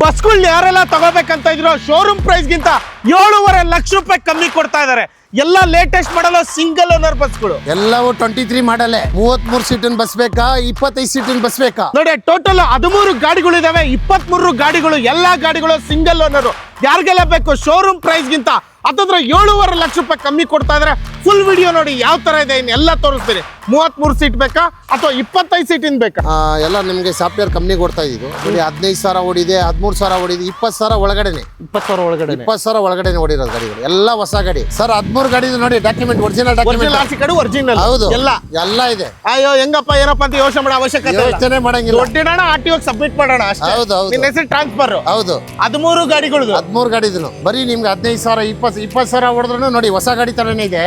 ಬಸ್ಗಳನ್ನ ಯಾರೆಲ್ಲ ತಗೋಬೇಕಂತ ಇದ್ರು ಶೋರೂಮ್ ಪ್ರೈಸ್ಗಿಂತ ಏಳುವರೆ ಲಕ್ಷ ರೂಪಾಯಿ ಕಮ್ಮಿ ಕೊಡ್ತಾ ಇದ್ದಾರೆ ಎಲ್ಲ ಲೇಟೆಸ್ಟ್ ಮಾಡಲ್ ಸಿಂಗಲ್ ಓನರ್ ಬಸ್ಗಳು. ಎಲ್ಲವೂ ಟ್ವೆಂಟಿ ತ್ರೀ ಮಾಡಲೆ ಮೂವತ್ಮೂರು ಸೀಟಿನ ಬಸ್ ಬೇಕಾ? ಇಪ್ಪತ್ತೈದು ಸೀಟಿನ ಬಸ್ ಬೇಕಾ? ನೋಡಿ ಟೋಟಲ್ ಹದಿಮೂರು ಗಾಡಿಗಳು ಇದಾವೆ ಇಪ್ಪತ್ಮೂರು ಗಾಡಿಗಳು ಎಲ್ಲಾ ಗಾಡಿಗಳು ಸಿಂಗಲ್ ಓನರ್ ಯಾರಿಗೆಲ್ಲ ಬೇಕು ಶೋರೂಮ್ ಪ್ರೈಸ್ಗಿಂತ ಅದ್ರ ಏಳುವರೆ ಲಕ್ಷ ರೂಪಾಯಿ ಕಮ್ಮಿ ಕೊಡ್ತಾ ಇದಾರೆ. ಫುಲ್ ವಿಡಿಯೋ ನೋಡಿ ಯಾವ ತರ ಇದೆ ಇನ್ನು ಎಲ್ಲ ತೋರಿಸ್ತೀನಿ. ಮೂವತ್ಮೂರು ಸೀಟ್ ಬೇಕಾ ಅಥವಾ ಇಪ್ಪತ್ತೈದು ಸೀಟಿನ ಬೇಕಾ? ಎಲ್ಲ ನಿಮಗೆ ಸಾಫ್ಟ್ವೇರ್ ಕಂಪ್ನಿ ಕೊಡ್ತಾ ಇದ್ದು ನೋಡಿ ಹದಿನೈದು ಸಾವಿರ ಓಡಿದೆ ಹದಿಮೂರು ಸಾವಿರ ಓಡಿದೆ ಇಪ್ಪತ್ತು ಸಾವಿರ ಒಳಗಡೆನೆ. ಇಪ್ಪತ್ತು ಸಾವಿರ ಒಳಗಡೆ ಇಪ್ಪತ್ತು ಸಾವಿರ ಒಳಗಡೆನೆ ಓಡಿರೋದು ಗಾಡಿಗಳು. ಎಲ್ಲ ಹೊಸ ಗಾಡಿ. ಸರ್ ಹದಿಮೂರು ಗಾಡಿ ನೋಡಿ document original document RC card original ಹೌದು. ಎಲ್ಲ. ಎಲ್ಲ ಇದೆ. ಅಯ್ಯೋ ಹೆಂಗಪ್ಪ ಏನಪ್ಪ ಅಂತ ಯೋಚನೆ ಮಾಡೋ ಅವಶ್ಯಕತೆ ಯೋಚನೆ ಮಾಡಂಗಿಲ್ಲ. ಒಡ್ಡಿಡೋಣ ಆರ್ ಟಿ ಸಬ್ಮಿಟ್ ಮಾಡೋಣ ಅಷ್ಟೇ. ಹೌದು, ಹೌದು. ನಿನ್ನ ಹೆಸರು ಟ್ರಾನ್ಸ್ಫರ್ ಹೌದು. ಹದಿಮೂರು ಗಾಡಿಗಳು ಹದಿಮೂರು ಗಾಡಿದ್ರು ಬರೀ ನಿಮ್ಗೆ ಹದಿನೈದು ಸಾವಿರ ಇಪ್ಪತ್ತು ಇಪ್ಪತ್ತು ಸಾವಿರ ಹೊಡೆದ್ರು ನೋಡಿ ಹೊಸ ಗಾಡಿ ತರನೇ ಇದೆ.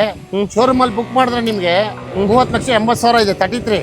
ಶೋರೂಮ್ ಅಲ್ಲಿ ಬುಕ್ ಮಾಡಿದ್ರೆ ನಿಮ್ಗೆ ಮೂವತ್ತು ಲಕ್ಷ ಎಂಬತ್ತು ಸಾವಿರ ಇದೆ ತರ್ಟಿ ತ್ರೀ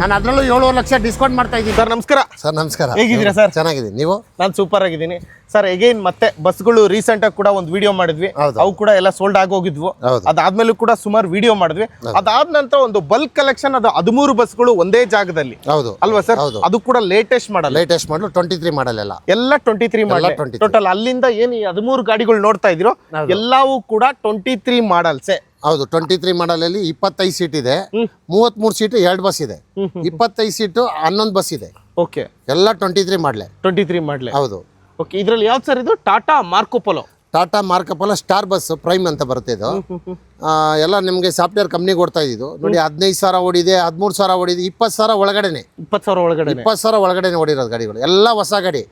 ನಾನು ಅದರಲ್ಲೂ ಏಳುವರೆ ಲಕ್ಷ ಡಿಸ್ಕೌಂಟ್ ಮಾಡ್ತಾ ಇದ್ದೀನಿ. ಸರ್ ನಮಸ್ಕಾರ. ಸರ್ ನಮಸ್ಕಾರ. ಹೇಗಿದ್ದೀರಾ ಸರ್? ಚೆನ್ನಾಗಿದ್ದೀನಿ. ನೀವು? ನಾನು ಸೂಪರ್ ಆಗಿದ್ದೀನಿ. ಸರ್ ಎಗೈನ್ ಮತ್ತೆ ಬಸ್ಗಳು ರೀಸೆಂಟ್ ಆಗಿ ಕೂಡ ಒಂದು ವಿಡಿಯೋ ಮಾಡಿದ್ವಿ. ಹೌದು. ಅವು ಕೂಡ ಎಲ್ಲ ಸೋಲ್ಡ್ ಆಗೋಗಿದ್ವು ಹೋಗಿದ್ವು. ಅದಾದ್ಮೇಲೂ ಕೂಡ ಸುಮಾರು ವಿಡಿಯೋ ಮಾಡಿದ್ವಿ. ಅದಾದ ನಂತರ ಒಂದು ಬಲ್ಕ್ ಕಲೆಕ್ಷನ್ ಅದು ಹದಿಮೂರು ಬಸ್ಗಳು ಒಂದೇ ಜಾಗದಲ್ಲಿ. ಹೌದು. ಅಲ್ವಾ ಸರ್? ಹೌದು. ಅದು ಕೂಡ ಲೇಟೆಸ್ಟ್ ಮಾಡಲ್ಲ ಲೇಟೆಸ್ಟ್ ಮಾಡಲು ಟ್ವೆಂಟಿ ತ್ರೀ ಮಾಡಲ್ ಎಲ್ಲ. ಎಲ್ಲ ಟ್ವೆಂಟಿ ತ್ರೀ ಮಾಡಲ್ 23. ಟೋಟಲ್ ಅಲ್ಲಿಂದ ಏನು ಈ ಹದಿಮೂರು ಗಾಡಿಗಳು ನೋಡ್ತಾ ಇದ್ರು ಎಲ್ಲವೂ ಕೂಡ ಟ್ವೆಂಟಿ ತ್ರೀ ಮಾಡಲ್ಸೆ ಹೌದು ಟ್ವೆಂಟಿ ತ್ರೀ ಮಾಡಲಲ್ಲಿ ಇಪ್ಪತ್ತೈದು ಸೀಟ್ ಇದೆ. ಮೂವತ್ಮೂರು ಸೀಟ್ ಎರಡು ಬಸ್ ಇದೆ. ಇಪ್ಪತ್ತೈದು ಸೀಟು ಹನ್ನೊಂದು ಬಸ್ ಇದೆ. ಓಕೆ ಎಲ್ಲ ಟ್ವೆಂಟಿ ತ್ರೀ ಮಾಡಲೆ. ಟ್ವೆಂಟಿ ತ್ರೀ ಮಾಡಲೆ. ಹೌದು. ಓಕೆ ಇದ್ರಲ್ಲಿ ಯಾವ್ದು ಸರ್ ಇದು? Tata Marcopolo Tata Marcopolo star bus prime ಅಂತ ಬರುತ್ತೆ ಇದು. ಎಲ್ಲ ನಿಮಗೆ ಸಾಫ್ಟ್ವೇರ್ ಕಂಪ್ನಿ ಕೊಡ್ತಾ ಇದ್ದು. ನೋಡಿ ಹದಿನೈದು ಸಾವಿರ ಓಡಿದೆ ಹದಿಮೂರು ಸಾವಿರ ಓಡಿದೆ ಇಪ್ಪತ್ತು ಸಾವಿರ ಒಳಗಡೆನೆ. ಇಪ್ಪತ್ತು ಸಾವಿರ ಒಳಗಡೆ ಇಪ್ಪತ್ತು ಸಾವಿರ ಒಳಗಡೆನೆ ಓಡಿರೋದು ಗಾಡಿಗಳು. ಎಲ್ಲ ಹೊಸ ಗಾಡಿ.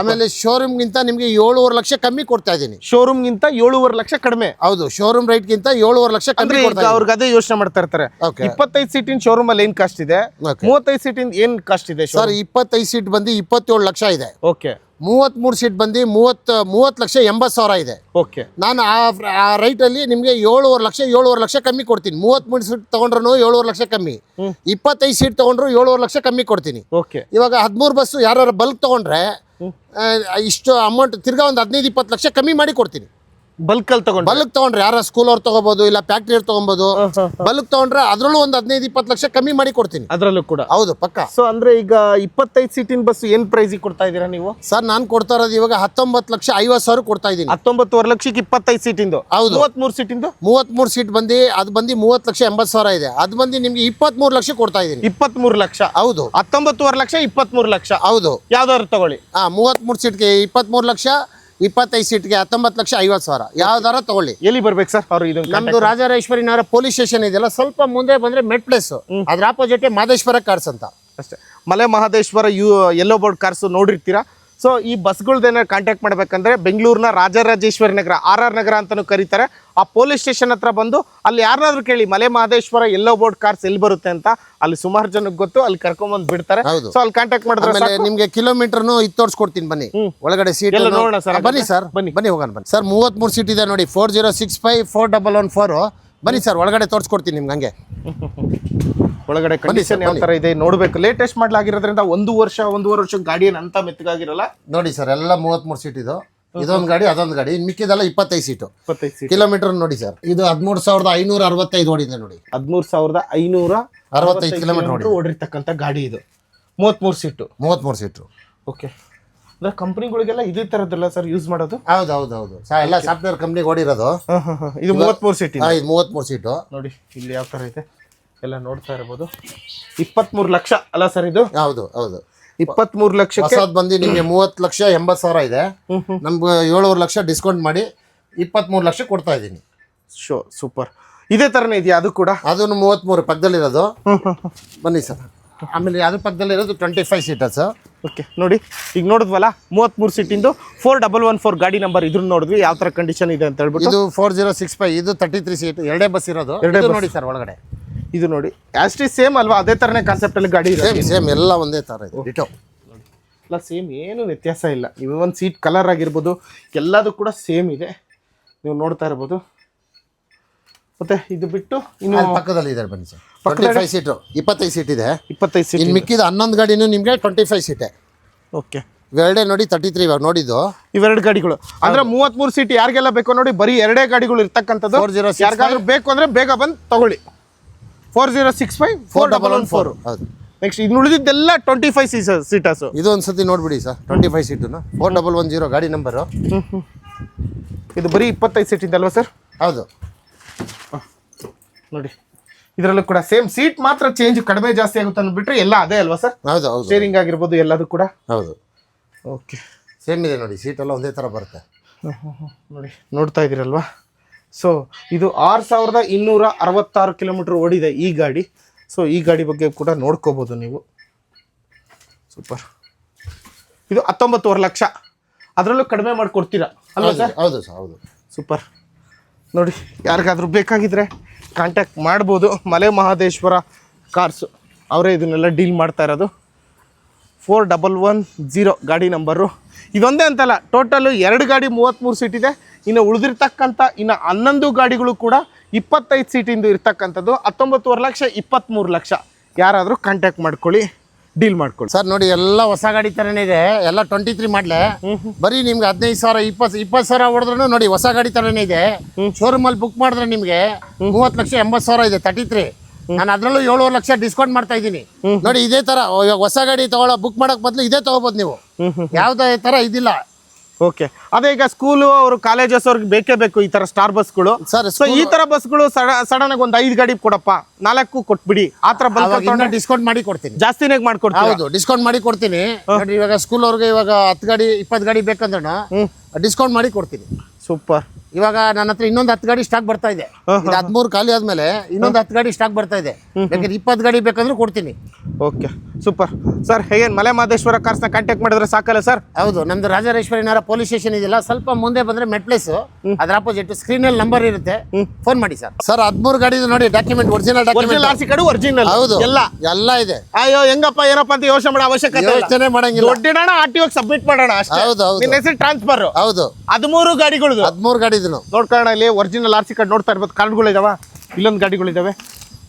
ಆಮೇಲೆ ಶೋರೂಮ್ ಗಿಂತ ನಿಮಗೆ ಏಳುವರೆ ಲಕ್ಷ ಕಮ್ಮಿ ಕೊಡ್ತಾ ಇದ್ದೀನಿ. ಶೋರೂಮ್ಗಿಂತ ಏಳುವರೆ ಲಕ್ಷ ಕಡಿಮೆ. ಹೌದು ಶೋರೂಮ್ ರೇಟ್ಗಿಂತ ಏಳುವರೆ ಲಕ್ಷ ಅಂದ್ರೆ ಕಮ್ಮಿ ಈಗ ಕೊಡ್ತಾ ಅವ್ರಿಗೆ ಅದೇ ಯೋಚನೆ ಮಾಡ್ತಾ ಇರ್ತಾರೆ. ಓಕೆ ಇಪ್ಪತ್ತೈದು ಸೀಟಿನ ಶೋರೂಮ್ ಅಲ್ಲಿ ಏನ್ ಕಾಸ್ಟ್ ಇದೆ? Okay. ಮೂವತ್ತೈದು ಸೀಟಿನ ಏನ್ ಕಾಸ್ಟ್ ಇದೆ ಸರ್ ಇಪ್ಪತ್ತೈದು ಸೀಟ್ ಬಂದು ಇಪ್ಪತ್ತೇಳು ಲಕ್ಷ ಇದೆ. ಓಕೆ ಮೂವತ್ತ್ಮೂರು ಸೀಟ್ ಬಂದು ಮೂವತ್ತು ಮೂವತ್ತು ಲಕ್ಷ ಎಂಬತ್ತು ಸಾವಿರ ಇದೆ. ಓಕೆ ನಾನು ಆ ಆ ರೈಟಲ್ಲಿ ನಿಮಗೆ ಏಳುವರೆ ಲಕ್ಷ ಏಳುವರೆ ಲಕ್ಷ ಕಮ್ಮಿ ಕೊಡ್ತೀನಿ. ಮೂವತ್ತ್ಮೂರು ಸೀಟ್ ತೊಗೊಂಡ್ರು ಏಳುವರೆ ಲಕ್ಷ ಕಮ್ಮಿ. ಇಪ್ಪತ್ತೈದು ಸೀಟ್ ತೊಗೊಂಡ್ರು ಏಳುವರೆ ಲಕ್ಷ ಕಮ್ಮಿ ಕೊಡ್ತೀನಿ. ಓಕೆ ಇವಾಗ ಹದಿಮೂರು ಬಸ್ಸು ಯಾರು ಬಲ್ಕ್ ತೊಗೊಂಡ್ರೆ ಇಷ್ಟು ಅಮೌಂಟ್ ತಿರ್ಗಾ ಒಂದು ಹದಿನೈದು ಇಪ್ಪತ್ತು ಲಕ್ಷ ಕಮ್ಮಿ ಮಾಡಿ ಕೊಡ್ತೀನಿ. ಬಲ್ಕ್ ಅಲ್ಲಿ ತಗೊಂಡು ಬಲ್ಕ್ ತಗೊಂಡ್ರೆ ಯಾರ ಸ್ಕೂಲ್ ಅವ್ರು ತಗೋಬಹುದು ಇಲ್ಲ ಫ್ಯಾಕ್ಟ್ರಿ ಅವ್ರು ತಗೊಬಹುದು ಬಲ್ಕ್ ತಗೊಂಡ್ರೆ ಅದರಲ್ಲೂ ಒಂದ್ ಹದಿನೈದು ಇಪ್ಪತ್ತು ಲಕ್ಷ ಕಮ್ಮಿ ಮಾಡಿ ಕೊಡ್ತೀನಿ. ಅದ್ರಲ್ಲೂ ಕೂಡ. ಹೌದು ಪಕ್ಕ. ಸೊ ಅಂದ್ರೆ ಈಗ ಇಪ್ಪತ್ತೈದು ಸೀಟಿನ ಬಸ್ ಏನ್ ಪ್ರೈಸ್ ಕೊಡ್ತಾ ಇದೀರಾ ನೀವು? ಸರ್ ನಾನು ಕೊಡ್ತಾ ಇರೋದು ಇವಾಗ ಹತ್ತೊಂಬತ್ತು ಲಕ್ಷ ಐವತ್ತು ಸಾವಿರ ಕೊಡ್ತಾ ಇದ್ದೀನಿ. ಹತ್ತೊಂಬತ್ತುವರೆ ಲಕ್ಷಕ್ಕೆ ಇಪ್ಪತ್ತೈದು ಸೀಟಿಂದು ಹೌದು. ಮೂವತ್ಮೂರು ಸೀಟಿಂದು ಮೂವತ್ತ್ಮೂರು ಸೀಟ್ ಬಂದು ಅದು ಬಂದು ಮೂವತ್ತು ಲಕ್ಷ ಎಂಬತ್ತು ಸಾವಿರ ಇದೆ. ಅದು ಬಂದು ನಿಮಗೆ ಇಪ್ಪತ್ಮೂರು ಲಕ್ಷ ಕೊಡ್ತಾ ಇದ್ದೀನಿ. ಇಪ್ಪತ್ಮೂರು ಲಕ್ಷ. ಹೌದು. ಹತ್ತೊಂಬತ್ತುವರೆ ಲಕ್ಷ ಇಪ್ಪತ್ಮೂರು ಲಕ್ಷ. ಹೌದು. ಯಾವ್ದಾದ್ರು ತಗೊಳ್ಳಿ. ಹಾಂ ಮೂವತ್ಮೂರು ಸೀಟ್ಗೆ ಇಪ್ಪತ್ತ್ಮೂರು ಲಕ್ಷ ಇಪ್ಪತ್ತೈದು ಸೀಟ್ಗೆ ಹತ್ತೊಂಬತ್ತು ಲಕ್ಷ ಐವತ್ತು ಸಾವಿರ. ಯಾವ್ದಾರ ತಗೊಳ್ಳಿ. ಎಲ್ಲಿ ಬರ್ಬೇಕು ಸರ್? ಅವ್ರು ಇದು ನಮ್ದು ರಾಜರಾಜೇಶ್ವರಿ ನಗರ ಪೊಲೀಸ್ ಸ್ಟೇಷನ್ ಇದೆಯಲ್ಲ ಸ್ವಲ್ಪ ಮುಂದೆ ಬಂದ್ರೆ ಮೆಟ್ ಪ್ಲೇಸ್. ಅದ್ರ ಆಪೋಸಿಟ್ ಮಾದೇಶ್ವರ ಕಾರ್ಸ್ ಅಂತ. ಅಷ್ಟೇ. Male Mahadeshwara you yellow board cars ನೋಡಿರ್ತೀರಾ? ಸೊ ಈ ಬಸ್ಗಳ್ದೇನ ಕಾಂಟ್ಯಾಕ್ಟ್ ಮಾಡಬೇಕಂದ್ರೆ ಬೆಂಗಳೂರಿನ ರಾಜರಾಜೇಶ್ವರಿ ನಗರ ಆರ್ ಆರ್ ನಗರ ಅಂತಲೂ ಕರೀತಾರೆ. ಆ ಪೊಲೀಸ್ ಸ್ಟೇಷನ್ ಹತ್ರ ಬಂದು ಅಲ್ಲಿ ಯಾರನ್ನಾದ್ರೂ ಕೇಳಿ Male Mahadeshwara yellow board cars ಎಲ್ಲಿ ಬರುತ್ತೆ ಅಂತ ಅಲ್ಲಿ ಸುಮಾರು ಜನಕ್ಕೆ ಗೊತ್ತು ಅಲ್ಲಿ ಕರ್ಕೊಂಬಂದು ಬಿಡ್ತಾರೆ. ಸೊ ಅಲ್ಲಿ ಕಾಂಟ್ಯಾಕ್ಟ್ ಮಾಡಿದ್ರೆ ನಿಮಗೆ ಕಿಲೋಮೀಟರ್ನು ಇದು ತೋರಿಸ್ಕೊಡ್ತೀನಿ ಬನ್ನಿ. ಒಳಗಡೆ ಸೀಟ್ ಎಲ್ಲ ನೋಡೋಣ ಸರ್ ಬನ್ನಿ ಸರ್. ಬನ್ನಿ. ಬನ್ನಿ ಹೋಗೋಣ ಬನ್ನಿ. ಸರ್ ಮೂವತ್ತ್ಮೂರು ಸೀಟ್ ಇದೆ ನೋಡಿ four zero six five four double one four ಬನ್ನಿ ಸರ್ ಒಳಗಡೆ ತೋರಿಸ್ಕೊಡ್ತೀನಿ ನಿಮ್ಗೆ ಹಂಗೆ. ಒಳಗಡೆ ಕಂಡೀಷನ್ ಯಾವ ತರ ಇದೆ ನೋಡ್ಬೇಕು. ಲೇಟೆಸ್ಟ್ ಮಾಡ್ಲಾಗಿರೋದ್ರಿಂದ ಒಂದು ವರ್ಷ ಒಂದೂವರೆ ವರ್ಷ ಗಾಡಿ ಏನ್ ಅಂತ ಮೆತ್ತಗಾಗಿರಲ್ಲ? ನೋಡಿ ಸರ್ ಎಲ್ಲ ಮೂವತ್ಮೂರು ಸೀಟ್ ಇದು. ಇದೊಂದು ಗಾಡಿ ಅದೊಂದು ಗಾಡಿ. ಇನ್ನು ಮಿಕ್ಕಿದೆಲ್ಲ ಇಪ್ಪತ್ತೈದು ಸೀಟು ಇಪ್ಪತ್ತೈದು ಸೀಟ್ ಕಿಲೋಮೀಟರ್ ನೋಡಿ ಸರ್. ಇದು ಹದಿಮೂರು ಸಾವಿರದ ಐನೂರ ಅರವತ್ತೈದು ಓಡಿದೆ ನೋಡಿ. ಹದಿಮೂರು ಸಾವಿರದ ಐನೂರ ಅರವತ್ತೈದು ಕಿಲೋಮೀಟರ್ ನೋಡಿ ಓಡಿರ್ತಕ್ಕಂಥ ಗಾಡಿ ಇದು. ಮೂವತ್ಮೂರು ಸೀಟು ಮೂವತ್ಮೂರು ಸೀಟು ಓಕೆ ಅಂದ್ರೆ ಕಂಪ್ನಿಗಳಿಗೆಲ್ಲ ಇದೇ ತರದಲ್ಲ ಸರ್ ಯೂಸ್ ಮಾಡೋದು? ಹೌದು ಹೌದು ಹೌದು. ಎಲ್ಲ ಸಾಫ್ಟ್ವೇರ್ ಕಂಪ್ನಿಗೆ ಓಡಿರೋದು. ಇದು ಮೂವತ್ಮೂರು ಸೀಟ್ ಇದು ಮೂವತ್ತ್ಮೂರು ಸೀಟು ನೋಡಿ ಇಲ್ಲಿ ಯಾವ ತರ ಇದೆ? ಎಲ್ಲ ನೋಡ್ತಾ ಇರ್ಬೋದು. ಇಪ್ಪತ್ಮೂರು ಲಕ್ಷ ಅಲ್ಲ ಸರ್ ಇದು? ಹೌದು ಹೌದು. ಇಪ್ಪತ್ಮೂರು ಹೊಸದ್ ಬಂದು ನಿಮಗೆ ಮೂವತ್ತು ಲಕ್ಷ ಎಂಬತ್ತು ಸಾವಿರ ಇದೆ. ನಮ್ಗೆ ಏಳುವರೆ ಲಕ್ಷ ಡಿಸ್ಕೌಂಟ್ ಮಾಡಿ ಇಪ್ಪತ್ಮೂರು ಲಕ್ಷ ಕೊಡ್ತಾ ಇದ್ದೀನಿ. Show super. ಇದೇ ಥರನೇ ಇದೆಯಾ ಅದು ಕೂಡ? ಅದನ್ನು ಮೂವತ್ತ್ಮೂರು ಪಕ್ಕದಲ್ಲಿರೋದು ಬನ್ನಿ ಸರ್. ಆಮೇಲೆ ಅದ್ರ ಪಕ್ಕದಲ್ಲಿರೋದು ಟ್ವೆಂಟಿ ಫೈವ್ ಸೀಟರ್ಸ್ ಓಕೆ ನೋಡಿ. ಈಗ ನೋಡಿದ್ವಲ್ಲ ಮೂವತ್ಮೂರು ಸೀಟಿಂದು ಫೋರ್ ಡಬಲ್ ಒನ್ ಫೋರ್ ಗಾಡಿ ನಂಬರ್ ಇದ್ರ ನೋಡಿದ್ವಿ ಯಾವ ಥರ ಕಂಡೀಷನ್ ಇದೆ ಅಂತ ಹೇಳ್ಬಿಟ್ಟು. ಇದು ಫೋರ್ ಜೀರೋ ಸಿಕ್ಸ್ ಫೈವ್ ಇದು ತರ್ಟಿ ತ್ರೀ ಸೀಟ್ ಎರಡೇ ಬಸ್ ಇರೋದು. ಎರಡೇ ನೋಡಿ ಸರ್ ಒಳಗಡೆ. ಇದು ನೋಡಿ. ಆಸ್ಟಿ ಸೇಮ್ ಅಲ್ವಾ? ಅದೇ ಥರನೇ ಕಾನ್ಸೆಪ್ಟಲ್ಲಿ ಗಾಡಿ ಇದೆ ಸೇಮ್ ಸೇಮ್ ಎಲ್ಲ ಒಂದೇ ಥರ ಇದೆ. ಡಿಟೋ ಅಲ್ಲ ಸೇಮ್ ಏನು ವ್ಯತ್ಯಾಸ ಇಲ್ಲ. ಇವು ಒಂದು ಸೀಟ್ ಕಲರ್ ಆಗಿರ್ಬೋದು. ಎಲ್ಲದೂ ಕೂಡ ಸೇಮ್ ಇದೆ. ನೀವು ನೋಡ್ತಾ ಇರ್ಬೋದು. ಮತ್ತೆ ಇದು ಬಿಟ್ಟು ಇನ್ನು ಅಲ್ಲಿ ಪಕ್ಕದಲ್ಲಿ ಇದೆ ಬನ್ನಿ ಸರ್. ಟ್ವೆಂಟಿ ಫೈವ್ ಸೀಟು ಇಪ್ಪತ್ತೈದು ಸೀಟ್ ಇದೆ. ಇಪ್ಪತ್ತೈದು ಸೀಟ್ ಇನ್ನು ಮಿಕ್ಕಿದ ಹನ್ನೊಂದು ಗಾಡಿನೂ ನಿಮಗೆ ಟ್ವೆಂಟಿ ಫೈವ್ ಸೀಟೆ ಓಕೆ ಇವೆರಡೇ ನೋಡಿ ತರ್ಟಿ ತ್ರೀ ಇವಾಗ ನೋಡಿದ್ದು. ಇವೆರಡು ಗಾಡಿಗಳು. ಅಂದ್ರೆ ಮೂವತ್ಮೂರು ಸೀಟ್ ಯಾರಿಗೆಲ್ಲ ಬೇಕು ನೋಡಿ ಬರೀ ಎರಡೇ ಗಾಡಿಗಳು ಇರ್ತಕ್ಕಂಥದ್ದು. 4065 ಯಾರಿಗಾದ್ರೂ ಬೇಕು ಅಂದ್ರೆ ಬೇಗ ಬಂದು ತಗೊಳ್ಳಿ. Four zero six five four double one four. ಹೌದು. ನೆಕ್ಸ್ಟ್ ಇನ್ನು ಉಳಿದಿದ್ದೆಲ್ಲ ಟ್ವೆಂಟಿ ಫೈವ್ ಸೀಸ ಸೀಟರ್ಸು ಇದು ಒಂದ್ಸತಿ ನೋಡ್ಬಿಡಿ ಸರ್ ಟ್ವೆಂಟಿ ಫೈವ್ ಸೀಟನ್ನು ಫೋರ್ ಡಬಲ್ ಒನ್ ಜೀರೋ ಗಾಡಿ ನಂಬರು ಇದು ಬರೀ ಇಪ್ಪತ್ತೈದು ಸೀಟ್ ಅಲ್ವಾ ಸರ್? ಹೌದು. ನೋಡಿ. ಇದರಲ್ಲೂ ಕೂಡ ಸೇಮ್ ಸೀಟ್ ಮಾತ್ರ ಚೇಂಜ್ ಕಡಿಮೆ ಜಾಸ್ತಿ ಆಗುತ್ತೆ ಅಂದ್ಬಿಟ್ರೆ ಎಲ್ಲ ಅದೇ ಅಲ್ವಾ ಸರ್? ಹೌದು ಹೌದು. ಸ್ಟೇರಿಂಗ್ ಆಗಿರ್ಬೋದು ಎಲ್ಲದು ಕೂಡ? ಹೌದು. ಓಕೆ ಸೇಮ್ ಇದೆ ನೋಡಿ ಸೀಟ್ ಸೀಟೆಲ್ಲ ಒಂದೇ ಥರ ಬರುತ್ತೆ. ನೋಡಿ. ನೋಡ್ತಾ ಇದ್ದೀರಲ್ವಾ? ಸೊ ಇದು ಆರು ಸಾವಿರದ ಇನ್ನೂರ ಅರವತ್ತಾರು ಕಿಲೋಮೀಟ್ರ್ ಓಡಿದೆ ಈ ಗಾಡಿ. ಸೊ ಈ ಗಾಡಿ ಬಗ್ಗೆ ಕೂಡ ನೋಡ್ಕೋಬೋದು ನೀವು. ಸೂಪರ್ ಇದು ಹತ್ತೊಂಬತ್ತುವರೆ ಲಕ್ಷ. ಅದರಲ್ಲೂ ಕಡಿಮೆ ಮಾಡಿಕೊಡ್ತೀರಾ? ಅಲ್ವಾ ಹೌದು ಸರ್? ಹೌದು ಸರ್ ಹೌದು. ಸೂಪರ್ ನೋಡಿ ಯಾರಿಗಾದ್ರೂ ಬೇಕಾಗಿದ್ರೆ ಕಾಂಟ್ಯಾಕ್ಟ್ ಮಾಡ್ಬೋದು. ಮಲೆ ಮಹದೇಶ್ವರ ಕಾರ್ಸು ಅವರೇ ಇದನ್ನೆಲ್ಲ ಡೀಲ್ ಮಾಡ್ತಾ ಇರೋದು. ಫೋರ್ ಡಬಲ್ ಒನ್ ಜೀರೋ ಗಾಡಿ ನಂಬರು. ಇದೊಂದೇ ಅಂತಲ್ಲ ಟೋಟಲು ಎರಡು ಗಾಡಿ ಮೂವತ್ತ್ಮೂರು ಸೀಟ್ ಇದೆ. ಇನ್ನು ಉಳಿದಿರ್ತಕ್ಕಂಥ ಇನ್ನು ಹನ್ನೊಂದು ಗಾಡಿಗಳು ಕೂಡ ಇಪ್ಪತ್ತೈದು ಸೀಟಿಂದು ಇರ್ತಕ್ಕಂಥದ್ದು. ಹತ್ತೊಂಬತ್ತುವರೆ ಲಕ್ಷ ಇಪ್ಪತ್ತ್ಮೂರು ಲಕ್ಷ. ಯಾರಾದರೂ ಕಾಂಟ್ಯಾಕ್ಟ್ ಮಾಡ್ಕೊಳ್ಳಿ ಡೀಲ್ ಮಾಡ್ಕೊಳ್ಳಿ. ಸರ್ ನೋಡಿ ಎಲ್ಲ ಹೊಸ ಗಾಡಿ ಥರನೇ ಇದೆ. ಎಲ್ಲ ಟ್ವೆಂಟಿ ತ್ರೀ ಮಾಡಲೆ ಬರೀ ನಿಮ್ಗೆ ಹದಿನೈದು ಸಾವಿರ ಇಪ್ಪತ್ತು ಇಪ್ಪತ್ತು ಸಾವಿರ ಹೊಡೆದ್ರು ನೋಡಿ ಹೊಸ ಗಾಡಿ ಥರನೇ ಇದೆ. ಶೋರೂಮಲ್ಲಿ ಬುಕ್ ಮಾಡಿದ್ರೆ ನಿಮಗೆ ಮೂವತ್ತು ಲಕ್ಷ ಎಂಬತ್ತು ಸಾವಿರ ಇದೆ ತರ್ಟಿ ತ್ರೀ ನಾನು ಅದರಲ್ಲೂ ಏಳುವರೆ ಲಕ್ಷ ಡಿಸ್ಕೌಂಟ್ ಮಾಡ್ತಾ ಇದ್ದೀನಿ. ನೋಡಿ ಇದೇ ತರ ಇವಾಗ ಹೊಸ ಗಾಡಿ ತಗೊಳ್ಳೋ ಬುಕ್ ಮಾಡಕ್ ಬದಲು ಇದೇ ತಗೋಬೋದು ನೀವು. ಯಾವ್ದೇ ತರ ಇದಿಲ್ಲ. ಓಕೆ ಅದೇ ಈಗ ಸ್ಕೂಲು ಅವರು ಕಾಲೇಜಸ್ ಅವ್ರಿಗೆ ಬೇಕೇ ಬೇಕು ಈ ತರ ಸ್ಟಾರ್ ಬಸ್ಗಳು ಸರ್ ಸೊ ಈ ತರ ಬಸ್ಗಳು ಸಡನ್ ಆಗಿ ಒಂದು ಐದು ಗಾಡಿ ಕೊಡಪ್ಪ. ನಾಲ್ಕು ಕೊಟ್ಬಿಡಿ. ಆ ತರ ಡಿಸ್ಕೌಂಟ್ ಮಾಡಿ ಕೊಡ್ತೀನಿ. ಜಾಸ್ತಿನೇ ಮಾಡ್ಕೊಡ್ತೀನಿ ಹೌದು ಡಿಸ್ಕೌಂಟ್ ಮಾಡಿ ಕೊಡ್ತೀನಿ. ಇವಾಗ ಸ್ಕೂಲ್ ಅವ್ರಿಗೆ ಇವಾಗ ಹತ್ತು ಗಾಡಿ ಇಪ್ಪತ್ತು ಗಾಡಿ ಬೇಕಂದ್ರೆ ಡಿಸ್ಕೌಂಟ್ ಮಾಡಿ ಕೊಡ್ತೀನಿ. ಸೂಪರ್ ಇವಾಗ ನನ್ನ ಹತ್ರ ಇನ್ನೊಂದು ಹತ್ತು ಗಾಡಿ ಸ್ಟಾಕ್ ಬರ್ತಾ ಇದೆ. ಇದು ಹದಿಮೂರು ಖಾಲಿ ಆದ್ಮೇಲೆ ಇನ್ನೊಂದು ಹತ್ತು ಗಾಡಿ ಸ್ಟಾಕ್ ಬರ್ತಾ ಇದೆ. ಯಾಕಂದ್ರೆ ಇಪ್ಪತ್ತು ಗಾಡಿ ಬೇಕಂದ್ರೆ ಕೊಡ್ತೀನಿ. Okay super. ಸರ್ ಹೇಗೆ ಮಲೆ ಮಹದೇಶ್ವರ ಕಾರ್ಸ್ನ ಕಾಂಟ್ಯಾಕ್ಟ್ ಮಾಡಿದ್ರೆ ಸಾಕಲ್ಲ ಸರ್? ಹೌದು ನಮ್ದು ರಾಜರಾಜೇಶ್ವರಿನಾರ ಪೊಲೀಸ್ ಸ್ಟೇಷನ್ ಇದೆಯಲ್ಲ ಸ್ವಲ್ಪ ಮುಂದೆ ಬಂದ್ರೆ ಮೆಟ್ ಪ್ಲೇಸ್ ಅದ್ರ ಅಪೋಸಿಟ್ ಸ್ಕ್ರೀನ್ ಅಲ್ಲಿ ನಂಬರ್ ಇರುತ್ತೆ. ಫೋನ್ ಮಾಡಿ ಸರ್. ಸರ್ ಹದಿಮೂರು ಗಾಡಿ ನೋಡಿ ಡಾಕ್ಯುಮೆಂಟ್ ಒರಿಜಿನಲ್ ಡಾಕ್ಯುಮೆಂಟ್ ಆರ್ಸಿ ಕಡೆ ಒರಿಜಿನಲ್ ಹೌದು. ಎಲ್ಲ. ಎಲ್ಲ ಇದೆ. ಅಯ್ಯೋ ಹೆಂಗಪ್ಪ ಏನಪ್ಪ ಅಂತ ಯೋಚನೆ ಮಾಡೋ ಅವಶ್ಯಕತೆ ಇಲ್ಲ. ಯೋಚನೆ ಮಾಡಂಗಿಲ್ಲ. ದೊಡ್ಡಿಡೋಣ ಆರ್ ಟಿ ಸಬ್ಮಿಟ್ ಮಾಡೋಣ ಅಷ್ಟೇ. ಹೌದು, ಹೌದು. ಟ್ರಾನ್ಸ್ಫರ್ ಹೌದು. ಹದಿಮೂರು ಗಾಡಿಗಳು ಹದಿಮೂರು ಗಾಡಿ ಇದನ್ನು ನೋಡ್ಕೊಳ್ಳೋಣ ಇಲ್ಲಿ ಒರಿಜಿನಲ್ ಆರ್ ಸಿ ಕಾರ್ಡ್ ನೋಡ್ತಾ ಇರ್ಬೋದು. ಕಾರ್ಡ್ಗಳಿದಾವೆ ಇಲ್ಲೊಂದು ಗಾಡಿಗಳಿದಾವೆ.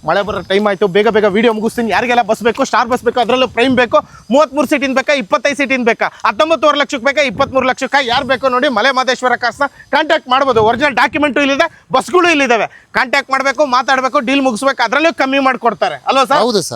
ಮಳೆ ಬರೋ ಟೈಮ್ ಆಯಿತು. ಬೇಗ ಬೇಗ ವೀಡಿಯೋ ಮುಗಿಸ್ತೀನಿ. ಯಾರಿಗೆಲ್ಲ ಬಸ್ ಬೇಕು ಸ್ಟಾರ್ ಬಸ್ ಬೇಕು, ಅದರಲ್ಲೂ ಪ್ರೈಮ್ ಬೇಕು ಮೂವತ್ತ್ಮೂರು ಸೀಟಿನ ಬೇಕಾ, ಇಪ್ಪತ್ತೈದು ಸೀಟಿನ ಬೇಕಾ? ಹತ್ತೊಂಬತ್ತುವರೆ ಲಕ್ಷಕ್ಕೆ ಬೇಕಾ ಇಪ್ಪತ್ತ್ಮೂರು ಲಕ್ಷಕ್ಕೆ? ಯಾರು ಬೇಕೋ ನೋಡಿ ಮಲೆ ಮಾದೇಶ್ವರ ಕಾಸ್ನ ಕಾಂಟ್ಯಾಕ್ಟ್ ಮಾಡ್ಬೋದು. ಒರಿಜಿನಲ್ ಡಾಕ್ಯುಮೆಂಟು ಇಲ್ಲಿದೆ ಬಸ್ಗಳು ಇಲ್ಲಿದ್ದಾವೆ ಕಾಂಟ್ಯಾಕ್ಟ್ ಮಾಡಬೇಕು, ಮಾತಾಡಬೇಕು ಡೀಲ್ ಮುಗಿಸ್ಬೇಕು, ಅದರಲ್ಲೂ ಕಮ್ಮಿ ಮಾಡಿಕೊಡ್ತಾರೆ. ಅಲ್ವಾ ಸರ್ ಹೌದು ಸರ್